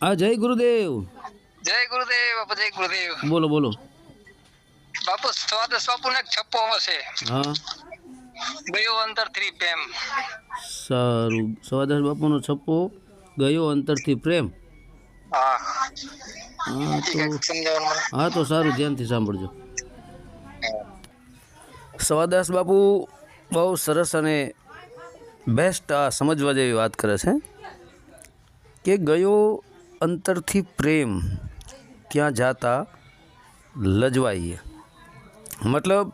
હા જય ગુરુદેવ. જય ગુરુદેવ બાપુ જય ગુરુદેવ. બોલો બોલો. બાપુ સ્વાદસ બાપુ ને છપ્પો હશે હા. ગયો અંતરથી પ્રેમ. સારું. સવાદાસ બાપુનો છપ્પો ગયો અંતરથી પ્રેમ. હા. હા તો સારું. ધ્યાનથી સાંભળજો. સવાદાસ બાપુ બહુ સરસ અને બેસ્ટ આ સમજવા જેવી વાત કરે છે. કે ગયો અંતરથી પ્રેમ ત્યાં જાતા લજવાઈએ. મતલબ,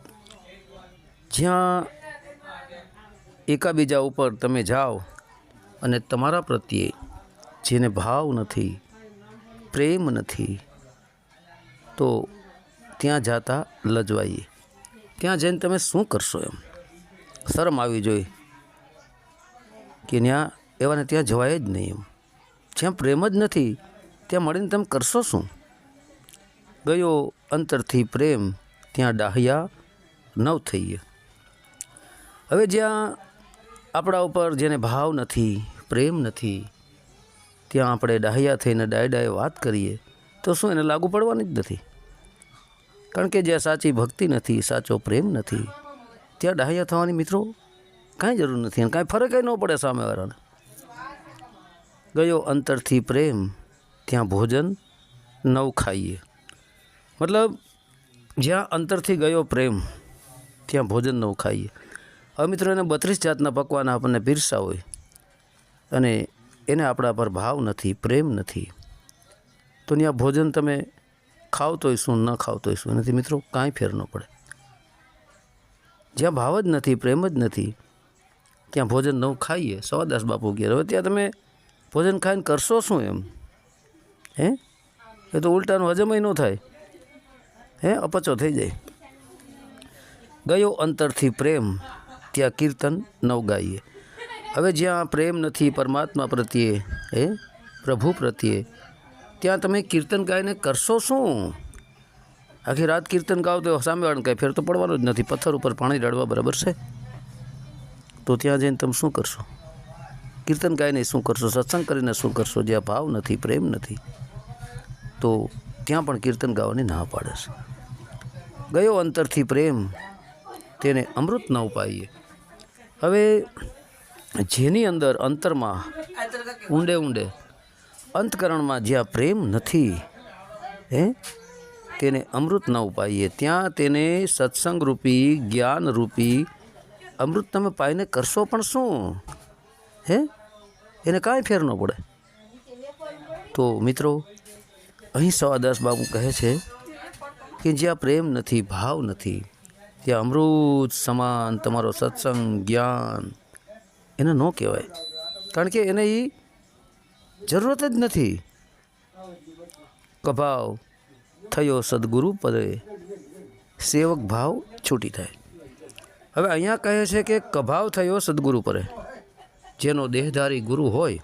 જ્યાં એકાબીજા ઉપર તમે જાઓ અને તમારા પ્રત્યે જેને ભાવ નથી, પ્રેમ નથી, તો ત્યાં જાતા લજવાઈએ. ત્યાં જઈને તમે શું કરશો એમ? શરમ આવી જોઈએ કે ત્યાં એવાને ત્યાં જવાય જ નહીં એમ. જ્યાં પ્રેમ જ નથી, ત્યાં મળીને તમે કરશો શું? ગયો અંતરથી પ્રેમ, ત્યાં ડાહ્યા નવ થઈએ. હવે જ્યાં આપણા ઉપર જેને ભાવ નથી, પ્રેમ નથી, ત્યાં આપણે ડાહ્યા થઈને ડાય ડાય વાત કરીએ, તો શું એને લાગુ પડવાની જ નથી? કારણ કે જ્યાં સાચી ભક્તિ નથી, સાચો પ્રેમ નથી, ત્યાં ડાહ્યા થવાની મિત્રો કાંઈ જરૂર નથી અને કાંઈ ફરક ન પડે સામેવાળાને. ગયો અંતરથી પ્રેમ, ત્યાં ભોજન, નવ ખાઈએ. મતલબ, જ્યાં અંતરથી ગયો પ્રેમ, ત્યાં ભોજન, નવ ખાઈએ. હવે મિત્રો, એને બત્રીસ જાતના પકવાન આપણને પીરસા હોય. અને એને આપણા પર ભાવ નથી, પ્રેમ નથી. તો ત્યાં ભોજન તમે ખાવ તોય શું, ન ખાવ તોય શું? નથી મિત્રો, કાંઈ ફેર ન પડે. જ્યાં ભાવ જ નથી, પ્રેમ જ નથી, ત્યાં ભોજન, નવું ખાઈએ. સવાદાસ બાપુ ઘેર. હવે ત્યાં તમે ભોજન ખાઈને કરશો શું એમ? હે? એ તો ઉલટાનું હજમય ન થાય. હે? અપચો થઈ જાય. ગયો અંતરથી પ્રેમ, ત્યાં કીર્તન નવ ગાઈએ. હવે જ્યાં પ્રેમ નથી, પરમાત્મા પ્રત્યે, હે? પ્રભુ પ્રત્યે, ત્યાં તમે કીર્તન ગાઈને કરશો શું? આખી રાત કીર્તન ગાવ તો સામેવાળાને કાંઈ ફેર તો પડવાનો જ નથી. પથ્થર ઉપર પાણી રડવા બરાબર છે? તો ત્યાં જઈને તમે શું કરશો? કીર્તન ગાઈને શું કરશો, સત્સંગ કરીને શું કરશો, જ્યાં ભાવ નથી, પ્રેમ નથી, તો ત્યાં પણ કીર્તન ગાવાની ના પાડે છે. ગયો અંતરથી પ્રેમ, તેને અમૃત ન ઉપાઈએ. હવે જેની અંદર અંતરમાં ઊંડે ઊંડે અંતકરણમાં જ્યાં પ્રેમ નથી, હે, તેને અમૃત ન ઉપાઈએ. ત્યાં તેને સત્સંગ રૂપી જ્ઞાન અમૃત તમે પાઈને કરશો પણ શું? હે? એને કાંઈ ફેર ન પડે. તો મિત્રો, અહીં સવાદાસ બાબુ કહે છે કે જ્યાં પ્રેમ નથી, ભાવ નથી, ત્યાં અમૃત, સમાન, તમારો સત્સંગ, જ્ઞાન, એને ન કહેવાય. કારણ કે એને એ જરૂરત જ નથી. કભાવ થયો સદગુરુ પદે, સેવક ભાવ છૂટી થાય. હવે અહીંયા કહે છે કે કભાવ થયો સદગુરુ પરે જેનો દેહધારી ગુરુ હોય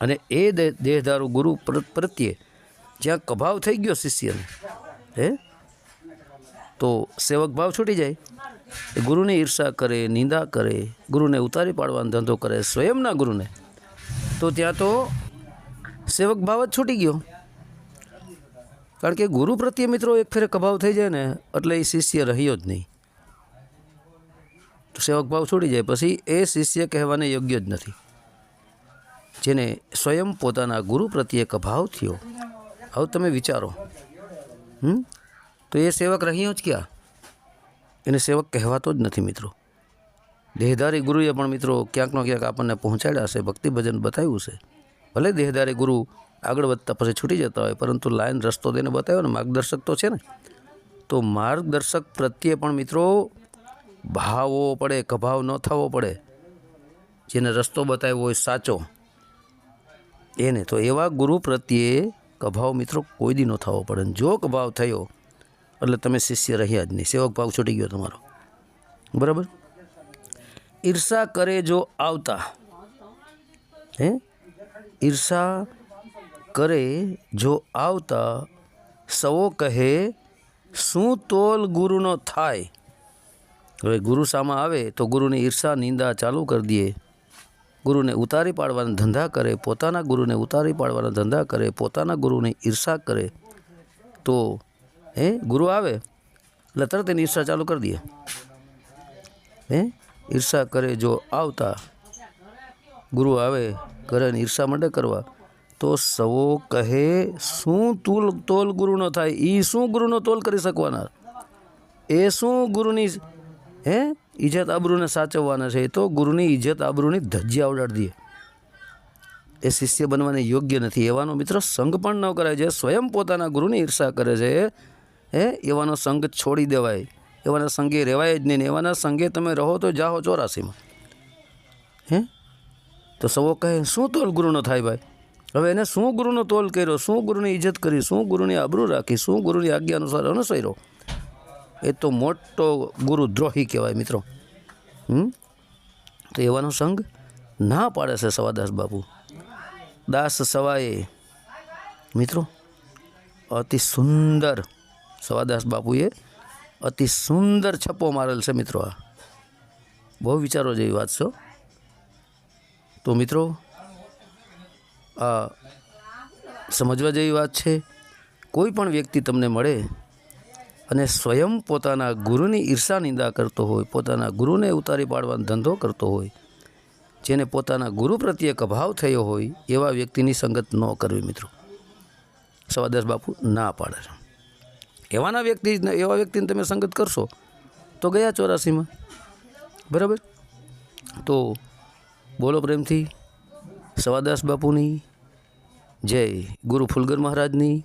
અને એ દેહધારું ગુરુ પ્રત્યે જ્યાં કભાવ થઈ ગયો શિષ્યને, હે? તો સેવક ભાવ છૂટી જાય. એ ગુરુને ઈર્ષા કરે, નિંદા કરે, ગુરુને ઉતારી પાડવાનો ધંધો કરે, સ્વયંના ગુરુને. તો ત્યાં તો સેવક ભાવ જ છૂટી ગયો. કારણ કે ગુરુ પ્રત્યે મિત્રો એક ફેરે કભાવ થઈ જાય ને, એટલે એ શિષ્ય રહ્યો જ નહીં. સેવક ભાવ છોડી જાય, પછી એ શિષ્ય કહેવાને યોગ્ય જ નથી. જેને સ્વયં પોતાના ગુરુ પ્રત્યે એક અભાવ થયો. હવે તમે વિચારો. હમ? તો એ સેવક રહ્યો જ ક્યાં? એને સેવક કહેવાતો જ નથી મિત્રો. દેહધારી ગુરુએ પણ મિત્રો ક્યાંકનો ક્યાંક આપણને પહોંચાડ્યા છે ભક્તિ ભજન બતાવ્યું છે. ભલે દેહધારી ગુરુ આગળ વધતા પછી છૂટી જતા હોય, પરંતુ લાઈન રસ્તો તેને બતાવ્યો ને, માર્ગદર્શક તો છે ને. તો માર્ગદર્શક પ્રત્યે પણ મિત્રો ભાવવો પડે કભાવ ન થવો પડે, જેને રસ્તો બતાવ્યો હોય સાચો, એને તો એવા ગુરુ પ્રત્યે કભાવ મિત્રો કોઈ દી ન થવો પડે. જો કભાવ થયો, એટલે તમે શિષ્ય રહ્યા જ નહીં. સેવક ભાવ છૂટી ગયો તમારો. બરાબર? ઈર્ષા કરે જો આવતા. હે? ઈર્ષા કરે જો આવતા, સવો કહે, શું તોલ ગુરુનો થાય? હવે ગુરુ સામા આવે તો ગુરુની ઈર્ષા, નિંદા ચાલુ કરી દઈએ ગુરુને ઉતારી પાડવાના ધંધા કરે, પોતાના ગુરુને ઉતારી પાડવાના ધંધા કરે, પોતાના ગુરુની ઈર્ષા કરે. તો, હે, ગુરુ આવે, એટલે તરત એની ઈર્ષા ચાલુ કરી દે. હે, ઈર્ષા કરે જો આવતા. ગુરુ આવે, કરે ને ઈર્ષા માટે કરવા. તો સવો કહે, શું તુલ, તોલ ગુરુનો થાય? એ શું ગુરુનો તોલ કરી શકવાના? એ શું ગુરુની હે? ઇજ્જત આબરૂને સાચવવાના છે. એ તો ગુરુની ઇજ્જત આબરૂની ધજ્જી આવડાડી દે એ શિષ્ય બનવાને યોગ્ય નથી. એવાનો મિત્ર સંગ પણ ન કરાય જે સ્વયં પોતાના ગુરુની ઈર્ષા કરે છે. હે? એવાનો સંગ છોડી દેવાય. એવાના સંગે રહેવાય જ નહીં એવાના સંગે તમે રહો તો જાઓ ચોરાસીમાં. હે? તો સૌ કહે, શું તોલ ગુરુનો થાય ભાઈ? હવે એને શું ગુરુનો તોલ કર્યો? શું ગુરુની ઇજ્જત કરી? શું ગુરુની આબરૂ રાખી? શું ગુરુની આજ્ઞા અનુસાર અનુસર્યો એ તો મોટો ગુરુ દ્રોહી કહેવાય મિત્રો. હમ? તો એવાનો સંગ ના પાડે છે સવાદાસ બાપુ. દાસ સવાએ. મિત્રો, અતિ સુંદર સવાદાસ બાપુએ અતિ સુંદર છપ્પો મારેલ છે મિત્રો આ. બહુ વિચારો જેવી વાત છો તો મિત્રો, આ સમજવા જેવી વાત છે, કોઈ પણ વ્યક્તિ તમને મળે અને સ્વયં પોતાના ગુરુની ઈર્ષા નિંદા કરતો હોય, પોતાના ગુરુને ઉતારી પાડવાનો ધંધો કરતો હોય, જેને પોતાના ગુરુ પ્રત્યે કભાવ થયો હોય, એવા વ્યક્તિની સંગત ન કરવી મિત્રો. સવાદાસ બાપુ ના પાડે એવાના વ્યક્તિ એવા વ્યક્તિને તમે સંગત કરશો તો ગયા ચોરાસીમાં. બરાબર? તો બોલો પ્રેમથી સવાદાસ બાપુની, જય ગુરુ ફુલગર મહારાજની